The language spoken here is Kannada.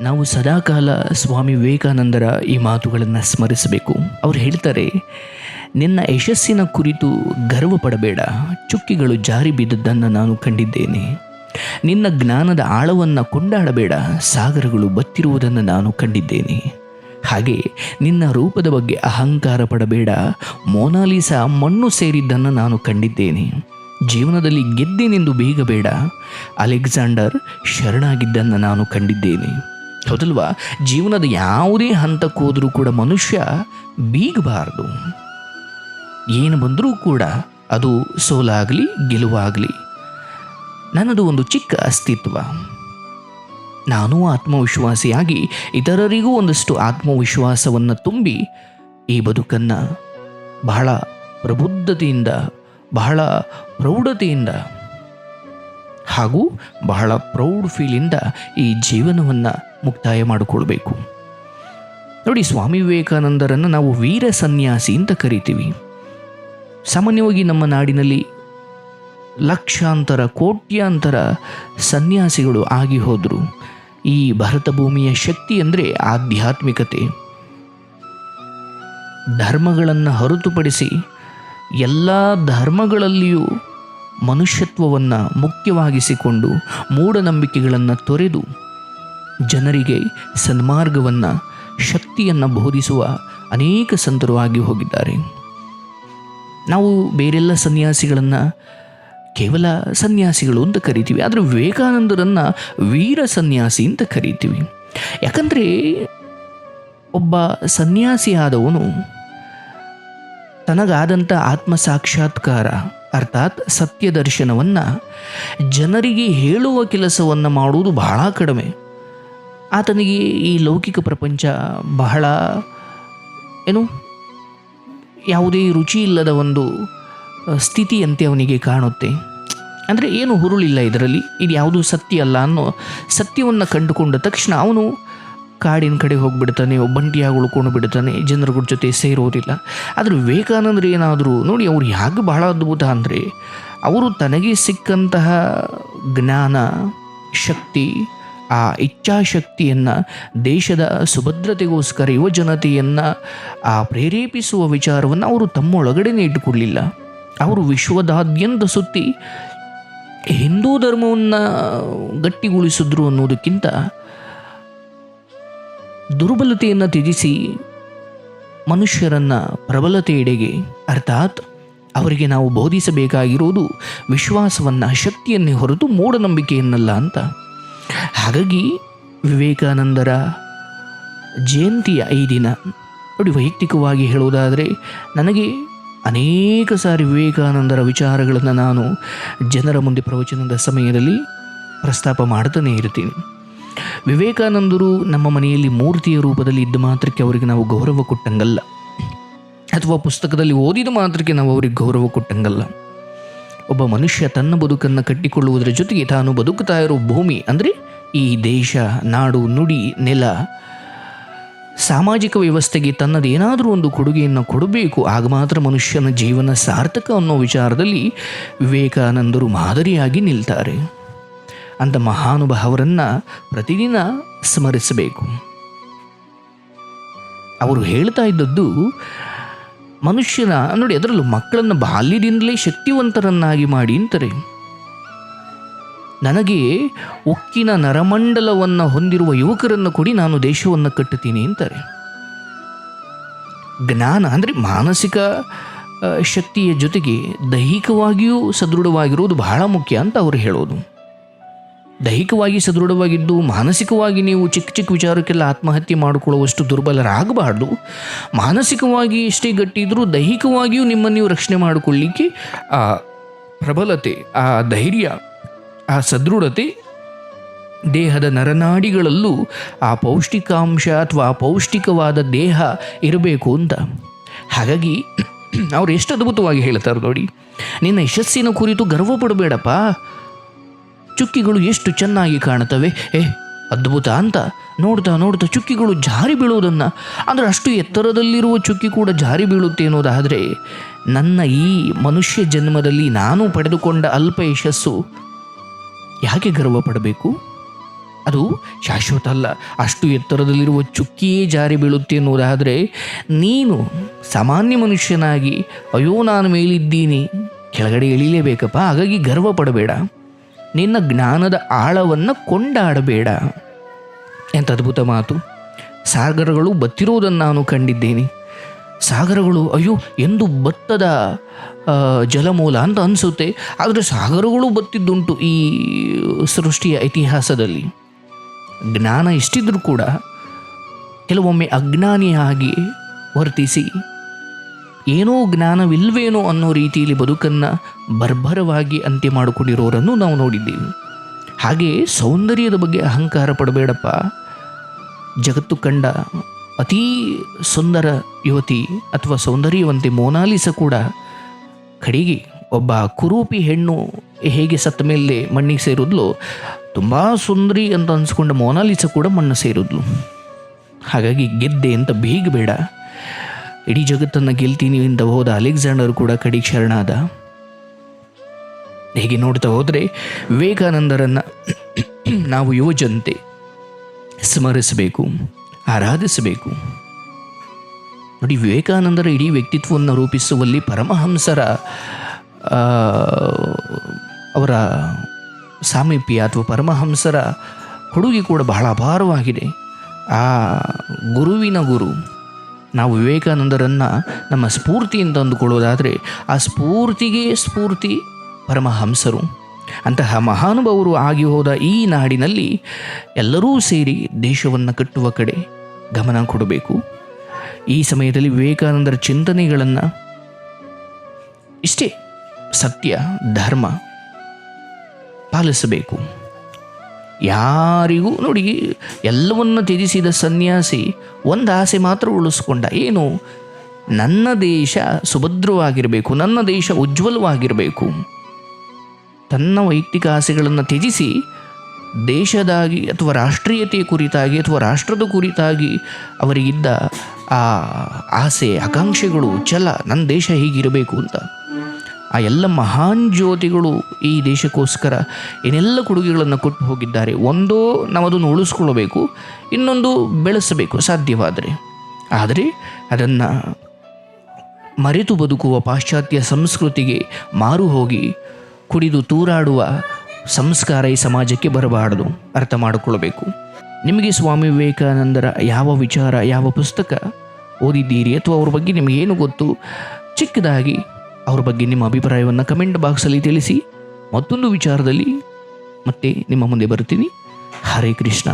ನಾವು ಸದಾಕಾಲ ಸ್ವಾಮಿ ವಿವೇಕಾನಂದರ ಈ ಮಾತುಗಳನ್ನು ಸ್ಮರಿಸಬೇಕು. ಅವ್ರು ಹೇಳ್ತಾರೆ, ನಿನ್ನ ಯಶಸ್ಸಿನ ಕುರಿತು ಗರ್ವ ಪಡಬೇಡ, ಚುಕ್ಕಿಗಳು ಜಾರಿ ಬಿದ್ದದ್ದನ್ನು ನಾನು ಕಂಡಿದ್ದೇನೆ. ನಿನ್ನ ಜ್ಞಾನದ ಆಳವನ್ನು ಕೊಂಡಾಡಬೇಡ, ಸಾಗರಗಳು ಬತ್ತಿರುವುದನ್ನು ನಾನು ಕಂಡಿದ್ದೇನೆ. ಹಾಗೆ ನಿನ್ನ ರೂಪದ ಬಗ್ಗೆ ಅಹಂಕಾರ ಪಡಬೇಡ, ಮೋನಾಲಿಸಾ ಮಣ್ಣು ಸೇರಿದ್ದನ್ನು ನಾನು ಕಂಡಿದ್ದೇನೆ. ಜೀವನದಲ್ಲಿ ಗೆದ್ದೇನೆಂದು ಬೇಗಬೇಡ, ಅಲೆಕ್ಸಾಂಡರ್ ಶರಣಾಗಿದ್ದನ್ನು ನಾನು ಕಂಡಿದ್ದೇನೆ. ಹೌದಲ್ವಾ? ಜೀವನದ ಯಾವುದೇ ಹಂತಕ್ಕೆ ಹೋದರೂ ಕೂಡ ಮನುಷ್ಯ ಬೀಗಬಾರದು. ಏನು ಬಂದರೂ ಕೂಡ ಅದು ಸೋಲಾಗಲಿ, ಗೆಲುವಾಗಲಿ. ನನ್ನದು ಒಂದು ಚಿಕ್ಕ ಅಸ್ತಿತ್ವ. ನಾನು ಆತ್ಮವಿಶ್ವಾಸಿಯಾಗಿ ಇತರರಿಗೂ ಒಂದಷ್ಟು ಆತ್ಮವಿಶ್ವಾಸವನ್ನು ತುಂಬಿ ಈ ಬದುಕನ್ನು ಬಹಳ ಪ್ರಬುದ್ಧತೆಯಿಂದ, ಬಹಳ ಪ್ರೌಢತೆಯಿಂದ ಹಾಗೂ ಬಹಳ ಪ್ರೌಡ್ ಫೀಲಿಂದ ಈ ಜೀವನವನ್ನು ಮುಕ್ತಾಯ ಮಾಡಿಕೊಳ್ಬೇಕು. ನೋಡಿ ಸ್ವಾಮಿ ವಿವೇಕಾನಂದರನ್ನು ನಾವು ವೀರ ಸನ್ಯಾಸಿ ಅಂತ ಕರಿತೀವಿ. ಸಾಮಾನ್ಯವಾಗಿ ನಮ್ಮ ನಾಡಿನಲ್ಲಿ ಲಕ್ಷಾಂತರ, ಕೋಟ್ಯಾಂತರ ಸನ್ಯಾಸಿಗಳು ಆಗಿ ಹೋದರು. ಈ ಭರತ ಭೂಮಿಯ ಶಕ್ತಿ ಅಂದರೆ ಆಧ್ಯಾತ್ಮಿಕತೆ. ಧರ್ಮಗಳನ್ನು ಹೊರತುಪಡಿಸಿ ಎಲ್ಲ ಧರ್ಮಗಳಲ್ಲಿಯೂ ಮನುಷ್ಯತ್ವವನ್ನು ಮುಖ್ಯವಾಗಿಸಿಕೊಂಡು ಮೂಢನಂಬಿಕೆಗಳನ್ನು ತೊರೆದು ಜನರಿಗೆ ಸನ್ಮಾರ್ಗವನ್ನು, ಶಕ್ತಿಯನ್ನು ಬೋಧಿಸುವ ಅನೇಕ ಸಂತರು ಆಗಿ ಹೋಗಿದ್ದಾರೆ. ನಾವು ಬೇರೆಲ್ಲ ಸನ್ಯಾಸಿಗಳನ್ನು ಕೇವಲ ಸನ್ಯಾಸಿಗಳು ಅಂತ ಕರಿತೀವಿ, ಆದರೆ ವಿವೇಕಾನಂದರನ್ನು ವೀರ ಸನ್ಯಾಸಿ ಅಂತ ಕರಿತೀವಿ. ಯಾಕಂದರೆ ಒಬ್ಬ ಸನ್ಯಾಸಿಯಾದವನು ತನಗಾದಂಥ ಆತ್ಮ ಸಾಕ್ಷಾತ್ಕಾರ ಅರ್ಥಾತ್ ಸತ್ಯ ದರ್ಶನವನ್ನು ಜನರಿಗೆ ಹೇಳುವ ಕೆಲಸವನ್ನು ಮಾಡುವುದು ಬಹಳ ಕಡಿಮೆ. ಆತನಿಗೆ ಈ ಲೌಕಿಕ ಪ್ರಪಂಚ ಬಹಳ, ಏನು, ಯಾವುದೇ ರುಚಿ ಇಲ್ಲದ ಒಂದು ಸ್ಥಿತಿಯಂತೆ ಅವನಿಗೆ ಕಾಣುತ್ತೆ. ಅಂದರೆ ಏನು ಹುರುಳಿಲ್ಲ ಇದರಲ್ಲಿ ಇದು ಯಾವುದು ಸತ್ಯ ಅಲ್ಲ ಅನ್ನೋ ಸತ್ಯವನ್ನು ಕಂಡುಕೊಂಡ ತಕ್ಷಣ ಅವನು ಕಾಡಿನ ಕಡೆ ಹೋಗಿಬಿಡ್ತಾನೆ ಒಬ್ಬಂಟಿಯಾಗಿ ಉಳ್ಕೊಂಡು ಬಿಡ್ತಾನೆ ಜನರ ಜೊತೆ ಸೇರೋದಿಲ್ಲ. ಆದರೆ ವಿವೇಕಾನಂದರು ಏನಾದರೂ ನೋಡಿ ಅವ್ರು ಯಾಕೆ ಬಹಳ ಅದ್ಭುತ ಅಂದರೆ, ಅವರು ತನಗೆ ಸಿಕ್ಕಂತಹ ಜ್ಞಾನ, ಶಕ್ತಿ, ಆ ಇಚ್ಛಾಶಕ್ತಿಯನ್ನು, ದೇಶದ ಸುಭದ್ರತೆಗೋಸ್ಕರ ಯುವ ಜನತೆಯನ್ನು ಆ ಪ್ರೇರೇಪಿಸುವ ವಿಚಾರವನ್ನು ಅವರು ತಮ್ಮೊಳಗಡೆನೇ ಇಟ್ಟುಕೊಳ್ಳಿಲ್ಲ. ಅವರು ವಿಶ್ವದಾದ್ಯಂತ ಸುತ್ತಿ ಹಿಂದೂ ಧರ್ಮವನ್ನು ಗಟ್ಟಿಗೊಳಿಸಿದ್ರು ಅನ್ನೋದಕ್ಕಿಂತ ದುರ್ಬಲತೆಯನ್ನು ತ್ಯಜಿಸಿ ಮನುಷ್ಯರನ್ನು ಪ್ರಬಲತೆಯೆಡೆಗೆ ಅರ್ಥಾತ್ ಅವರಿಗೆ ನಾವು ಬೋಧಿಸಬೇಕಾಗಿರುವುದು ವಿಶ್ವಾಸವನ್ನು, ಶಕ್ತಿಯನ್ನೇ ಹೊರತು ಮೂಢನಂಬಿಕೆಯನ್ನಲ್ಲ ಅಂತ. ಹಾಗಾಗಿ ವಿವೇಕಾನಂದರ ಜಯಂತಿಯ ಈ ದಿನ ನೋಡಿ ವೈಯಕ್ತಿಕವಾಗಿ ಹೇಳುವುದಾದರೆ, ನನಗೆ ಅನೇಕ ಸಾರಿ ವಿವೇಕಾನಂದರ ವಿಚಾರಗಳನ್ನು ನಾನು ಜನರ ಮುಂದೆ ಪ್ರವಚನದ ಸಮಯದಲ್ಲಿ ಪ್ರಸ್ತಾಪ ಮಾಡ್ತಾನೇ ಇರ್ತೀನಿ ವಿವೇಕಾನಂದರು ನಮ್ಮ ಮನೆಯಲ್ಲಿ ಮೂರ್ತಿಯ ರೂಪದಲ್ಲಿ ಇದ್ದ ಮಾತ್ರಕ್ಕೆ ಅವರಿಗೆ ನಾವು ಗೌರವ ಕೊಟ್ಟಂಗಲ್ಲ. ಅಥವಾ ಪುಸ್ತಕದಲ್ಲಿ ಓದಿದ ಮಾತ್ರಕ್ಕೆ ನಾವು ಅವರಿಗೆ ಗೌರವ ಕೊಟ್ಟಂಗಲ್ಲ. ಒಬ್ಬ ಮನುಷ್ಯ ತನ್ನ ಬದುಕನ್ನು ಕಟ್ಟಿಕೊಳ್ಳುವುದರ ಜೊತೆಗೆ ತಾನು ಬದುಕುತ್ತಾ ಇರೋ ಭೂಮಿ ಅಂದರೆ ಈ ದೇಶ, ನಾಡು, ನುಡಿ, ನೆಲ, ಸಾಮಾಜಿಕ ವ್ಯವಸ್ಥೆಗೆ ತನ್ನದೇನಾದರೂ ಒಂದು ಕೊಡುಗೆಯನ್ನು ಕೊಡಬೇಕು. ಆಗ ಮಾತ್ರ ಮನುಷ್ಯನ ಜೀವನ ಸಾರ್ಥಕ ಅನ್ನೋ ವಿಚಾರದಲ್ಲಿ ವಿವೇಕಾನಂದರು ಮಾದರಿಯಾಗಿ ನಿಲ್ತಾರೆ. ಅಂಥ ಮಹಾನುಭಾವರನ್ನು ಪ್ರತಿದಿನ ಸ್ಮರಿಸಬೇಕು. ಅವರು ಹೇಳ್ತಾ ಇದ್ದದ್ದು, ಮನುಷ್ಯನ, ನೋಡಿ ಅದರಲ್ಲೂ ಮಕ್ಕಳನ್ನು ಬಾಲ್ಯದಿಂದಲೇ ಶಕ್ತಿವಂತರನ್ನಾಗಿ ಮಾಡಿ ಅಂತಾರೆ. ನನಗೆ ಉಕ್ಕಿನ ನರಮಂಡಲವನ್ನು ಹೊಂದಿರುವ ಯುವಕರನ್ನು ಕೊಡಿ ನಾನು ದೇಶವನ್ನು ಕಟ್ಟುತ್ತೀನಿ ಅಂತಾರೆ. ಜ್ಞಾನ ಅಂದರೆ ಮಾನಸಿಕ ಶಕ್ತಿಯ ಜೊತೆಗೆ ದೈಹಿಕವಾಗಿಯೂ ಸದೃಢವಾಗಿರುವುದು ಬಹಳ ಮುಖ್ಯ ಅಂತ ಅವರು ಹೇಳೋದು. ದೈಹಿಕವಾಗಿ ಸದೃಢವಾಗಿದ್ದು, ಮಾನಸಿಕವಾಗಿ ನೀವು ಚಿಕ್ಕ ಚಿಕ್ಕ ವಿಚಾರಕ್ಕೆಲ್ಲ ಆತ್ಮಹತ್ಯೆ ಮಾಡಿಕೊಳ್ಳುವಷ್ಟು ದುರ್ಬಲರಾಗಬಾರ್ದು. ಮಾನಸಿಕವಾಗಿ ಎಷ್ಟೇ ಗಟ್ಟಿದ್ರೂ ದೈಹಿಕವಾಗಿಯೂ ನಿಮ್ಮನ್ನು ನೀವು ರಕ್ಷಣೆ ಮಾಡಿಕೊಳ್ಳಿಕ್ಕೆ ಆ ಪ್ರಬಲತೆ, ಆ ಧೈರ್ಯ, ಆ ಸದೃಢತೆ ದೇಹದ ನರನಾಡಿಗಳಲ್ಲೂ ಆ ಪೌಷ್ಟಿಕಾಂಶ ಅಥವಾ ಪೌಷ್ಟಿಕವಾದ ದೇಹ ಇರಬೇಕು ಅಂತ. ಹಾಗಾಗಿ ಅವ್ರು ಎಷ್ಟು ಅದ್ಭುತವಾಗಿ ಹೇಳ್ತಾರೆ ನೋಡಿ. ನಿನ್ನ ಯಶಸ್ಸಿನ ಕುರಿತು ಗರ್ವ ಪಡಬೇಡಪ್ಪ ಚುಕ್ಕಿಗಳು ಎಷ್ಟು ಚೆನ್ನಾಗಿ ಕಾಣುತ್ತವೆ? ಏ, ಅದ್ಭುತ ಅಂತ. ನೋಡ್ತಾ ನೋಡ್ತಾ ಚುಕ್ಕಿಗಳು ಜಾರಿ ಬೀಳುವುದನ್ನು. ಅಂದರೆ ಅಷ್ಟು ಎತ್ತರದಲ್ಲಿರುವ ಚುಕ್ಕಿ ಕೂಡ ಜಾರಿ ಬೀಳುತ್ತೆ ಅನ್ನೋದಾದರೆ, ನನ್ನ ಈ ಮನುಷ್ಯ ಜನ್ಮದಲ್ಲಿ ನಾನು ಪಡೆದುಕೊಂಡ ಅಲ್ಪ ಯಶಸ್ಸು ಯಾಕೆ ಗರ್ವ ಪಡಬೇಕು? ಅದು ಶಾಶ್ವತ ಅಲ್ಲ. ಅಷ್ಟು ಎತ್ತರದಲ್ಲಿರುವ ಚುಕ್ಕಿಯೇ ಜಾರಿ ಬೀಳುತ್ತೆ ಅನ್ನೋದಾದರೆ, ನೀನು ಸಾಮಾನ್ಯ ಮನುಷ್ಯನಾಗಿ, ಅಯ್ಯೋ ನಾನು ಮೇಲಿದ್ದೀನಿ, ಕೆಳಗಡೆ ಇಳಿಲೇಬೇಕಪ್ಪ, ಹಾಗಾಗಿ ಗರ್ವ ಪಡಬೇಡ. ನಿನ್ನ ಜ್ಞಾನದ ಆಳವನ್ನು ಕೊಂಡಾಡಬೇಡ. ಎಂಥ ಅದ್ಭುತ ಮಾತು. ಸಾಗರಗಳು ಬತ್ತಿರೋದನ್ನು ನಾನು ಕಂಡಿದ್ದೇನೆ. ಸಾಗರಗಳು, ಅಯ್ಯೋ, ಎಂದು ಬತ್ತದ ಜಲಮೂಲ ಅಂತ ಅನಿಸುತ್ತೆ. ಆದರೆ ಸಾಗರಗಳು ಬತ್ತಿದ್ದುಂಟು ಈ ಸೃಷ್ಟಿಯ ಇತಿಹಾಸದಲ್ಲಿ. ಜ್ಞಾನ ಇಷ್ಟಿದ್ರೂ ಕೂಡ ಕೆಲವೊಮ್ಮೆ ಅಜ್ಞಾನಿಯಾಗಿ ವರ್ತಿಸಿ ಏನೋ ಜ್ಞಾನವಿಲ್ವೇನೋ ಅನ್ನೋ ರೀತಿಯಲ್ಲಿ ಬದುಕನ್ನು ಬರ್ಬರವಾಗಿ ಅಂತ್ಯ ಮಾಡಿಕೊಂಡಿರೋರನ್ನು ನಾವು ನೋಡಿದ್ದೀವಿ. ಹಾಗೆಯೇ ಸೌಂದರ್ಯದ ಬಗ್ಗೆ ಅಹಂಕಾರ ಪಡಬೇಡಪ್ಪ. ಜಗತ್ತು ಕಂಡ ಅತೀ ಸುಂದರ ಯುವತಿ ಅಥವಾ ಸೌಂದರ್ಯವಂತೆ ಮೋನಾಲಿಸ ಕೂಡ ಕಡೆಗೆ ಒಬ್ಬ ಕುರೂಪಿ ಹೆಣ್ಣು ಹೇಗೆ ಸತ್ತ ಮೇಲೆ ಮಣ್ಣಿಗೆ ಸೇರಿದ್ಲು, ತುಂಬ ಸುಂದರಿ ಅಂತ ಅನ್ಸ್ಕೊಂಡ ಮೋನಾಲಿಸ ಕೂಡ ಮಣ್ಣು ಸೇರಿದ್ಲು. ಹಾಗಾಗಿ ಗೆದ್ದೆ ಅಂತ ಬೇಗಬೇಡ ಇಡೀ ಜಗತ್ತನ್ನು ಗೆಲ್ತೀನಿ ಅಂತ ಹೋದ ಅಲೆಕ್ಸಾಂಡರ್ ಕೂಡ ಕಡೆಗೆ ಶರಣಾದ. ಹೀಗೆ ನೋಡ್ತಾ ಹೋದರೆ ವಿವೇಕಾನಂದರನ್ನು ನಾವು ಯುವಜನತೆ ಸ್ಮರಿಸಬೇಕು, ಆರಾಧಿಸಬೇಕು. ನೋಡಿ, ವಿವೇಕಾನಂದರ ಇಡೀ ವ್ಯಕ್ತಿತ್ವವನ್ನು ರೂಪಿಸುವಲ್ಲಿ ಪರಮಹಂಸರ ಅವರ ಸಾಮೀಪ್ಯ ಅಥವಾ ಪರಮಹಂಸರ ಕೊಡುಗೆ ಕೂಡ ಬಹಳ ಅಪಾರವಾಗಿದೆ. ಆ ಗುರುವಿನ ಗುರು ನಾವು ವಿವೇಕಾನಂದರನ್ನು ನಮ್ಮ ಸ್ಫೂರ್ತಿ ಅಂತ ಅಂದುಕೊಳ್ಳೋದಾದರೆ ಆ ಸ್ಫೂರ್ತಿಗೆ ಸ್ಫೂರ್ತಿ ಪರಮಹಂಸರು. ಅಂತಹ ಮಹಾನುಭಾವರು ಆಗಿ ಹೋದ ಈ ನಾಡಿನಲ್ಲಿ ಎಲ್ಲರೂ ಸೇರಿ ದೇಶವನ್ನು ಕಟ್ಟುವ ಕಡೆ ಗಮನ ಕೊಡಬೇಕು. ಈ ಸಮಯದಲ್ಲಿ ವಿವೇಕಾನಂದರ ಚಿಂತನೆಗಳನ್ನು ಇಷ್ಟೇ ಸತ್ಯ, ಧರ್ಮ ಪಾಲಿಸಬೇಕು. ಯಾರಿಗೂ ನೋಡಿ ಎಲ್ಲವನ್ನು ತ್ಯಜಿಸಿದ ಸನ್ಯಾಸಿ ಒಂದು ಆಸೆ ಮಾತ್ರ ಉಳಿಸ್ಕೊಂಡ, ಏನು? ನನ್ನ ದೇಶ ಸುಭದ್ರವಾಗಿರಬೇಕು, ನನ್ನ ದೇಶ ಉಜ್ವಲವಾಗಿರಬೇಕು. ತನ್ನ ವೈಯಕ್ತಿಕ ಆಸೆಗಳನ್ನು ತ್ಯಜಿಸಿ, ದೇಶದಾಗಿ ಅಥವಾ ರಾಷ್ಟ್ರೀಯತೆಯ ಕುರಿತಾಗಿ ಅಥವಾ ರಾಷ್ಟ್ರದ ಕುರಿತಾಗಿ ಅವರಿಗಿದ್ದ ಆ ಆಸೆ, ಆಕಾಂಕ್ಷೆಗಳು, ಛಲ ನನ್ನ ದೇಶ ಹೀಗಿರಬೇಕು ಅಂತ. ಆ ಎಲ್ಲ ಮಹಾನ್ ಜ್ಯೋತಿಗಳು ಈ ದೇಶಕ್ಕೋಸ್ಕರ ಏನೆಲ್ಲ ಕೊಡುಗೆಗಳನ್ನು ಕೊಟ್ಟು ಹೋಗಿದ್ದಾರೆ, ಒಂದೋ ನಾವದನ್ನು ಉಳಿಸ್ಕೊಳ್ಬೇಕು ಇನ್ನೊಂದು ಬೆಳೆಸಬೇಕು ಸಾಧ್ಯವಾದರೆ. ಆದರೆ ಅದನ್ನು ಮರೆತು ಬದುಕುವ ಪಾಶ್ಚಾತ್ಯ ಸಂಸ್ಕೃತಿಗೆ ಮಾರು ಹೋಗಿ ಕುಡಿದು ತೂರಾಡುವ ಸಂಸ್ಕಾರ ಈ ಸಮಾಜಕ್ಕೆ ಬರಬಾರದು, ಅರ್ಥ ಮಾಡಿಕೊಳ್ಬೇಕು ನಿಮಗೆ ಸ್ವಾಮಿ ವಿವೇಕಾನಂದರ ಯಾವ ವಿಚಾರ, ಯಾವ ಪುಸ್ತಕ ಓದಿದ್ದೀರಿ ಅಥವಾ ಅವ್ರ ಬಗ್ಗೆ ನಿಮಗೇನು ಗೊತ್ತು, ಚಿಕ್ಕದಾಗಿ ಅವ್ರ ಬಗ್ಗೆ ನಿಮ್ಮ ಅಭಿಪ್ರಾಯವನ್ನು ಕಮೆಂಟ್ ಬಾಕ್ಸಲ್ಲಿ ತಿಳಿಸಿ ಮತ್ತೊಂದು ವಿಚಾರದಲ್ಲಿ ಮತ್ತೆ ನಿಮ್ಮ ಮುಂದೆ ಬರ್ತೀನಿ ಹರೇ ಕೃಷ್ಣ.